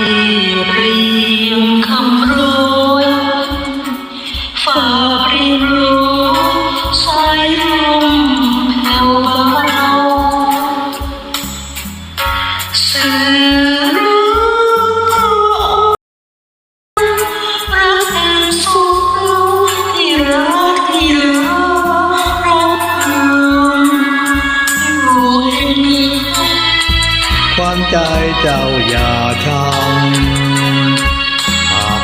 เรียงคำโรยฝากเรียนรู้สายลมแผ่วเบาสื่อรู้รักแห่สุขที่รักที่รักรักเมืองอยู่แห่งนี้ควันใจเจ้าอย่าชัง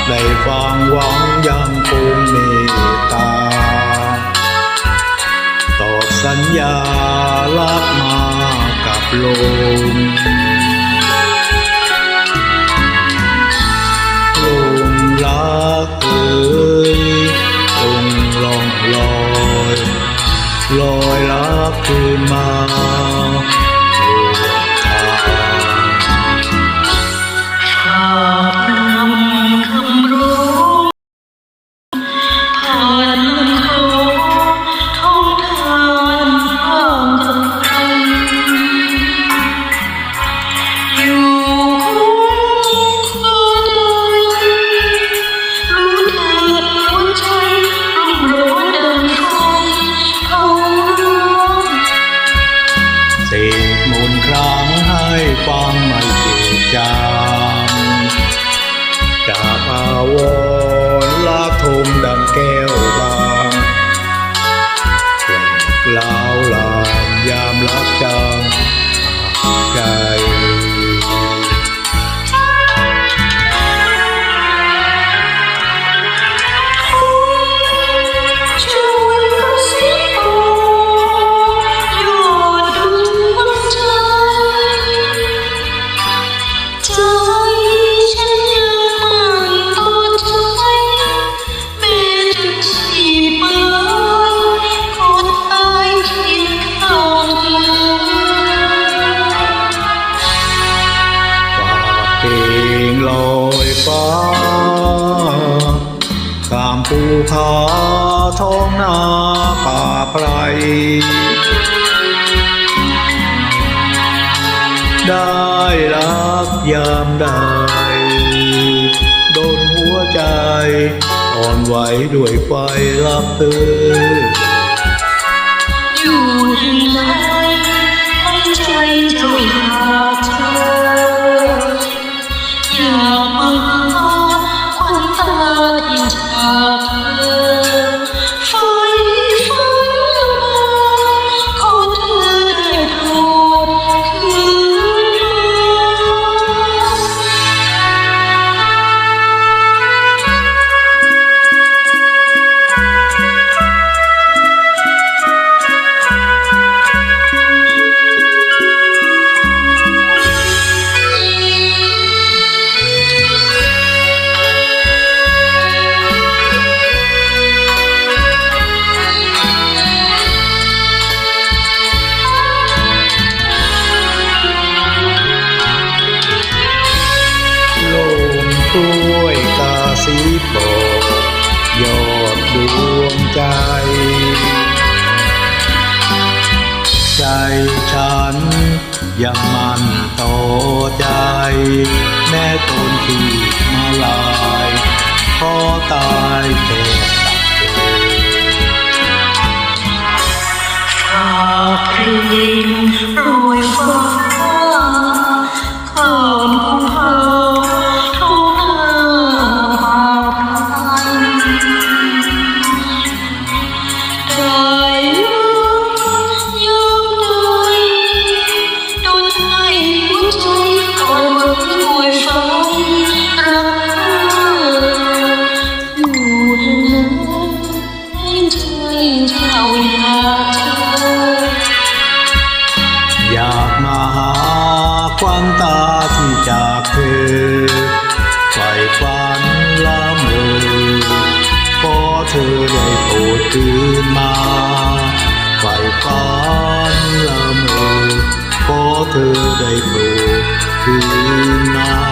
หากได้ฟังหวังยังคงเมตตา ตอบสัญญาลักมากับลมลมรักเอ่ยจงลองลอย ลอยรักคืนมา ใอยฟ้า ข้ามภูผาท้องนาป่าไพรได้รักยามใดโดนหัวใจ อ่อนไหวด้วยไฟรักเธออยู่ที่ไหนให้ใจเจ้าหาเธอ สีบอกยอดดวงใจ ใจฉันยังมันต่อใจแม่ตนที่มาลาย ขอตาย เจ้าอยากเธออยากมาหาควันตาที่จากเธอไฟฝันละเมอขอเธอได้โปรดคืนมาไฟฝันละเมอขอเธอได้โปรดคืนมา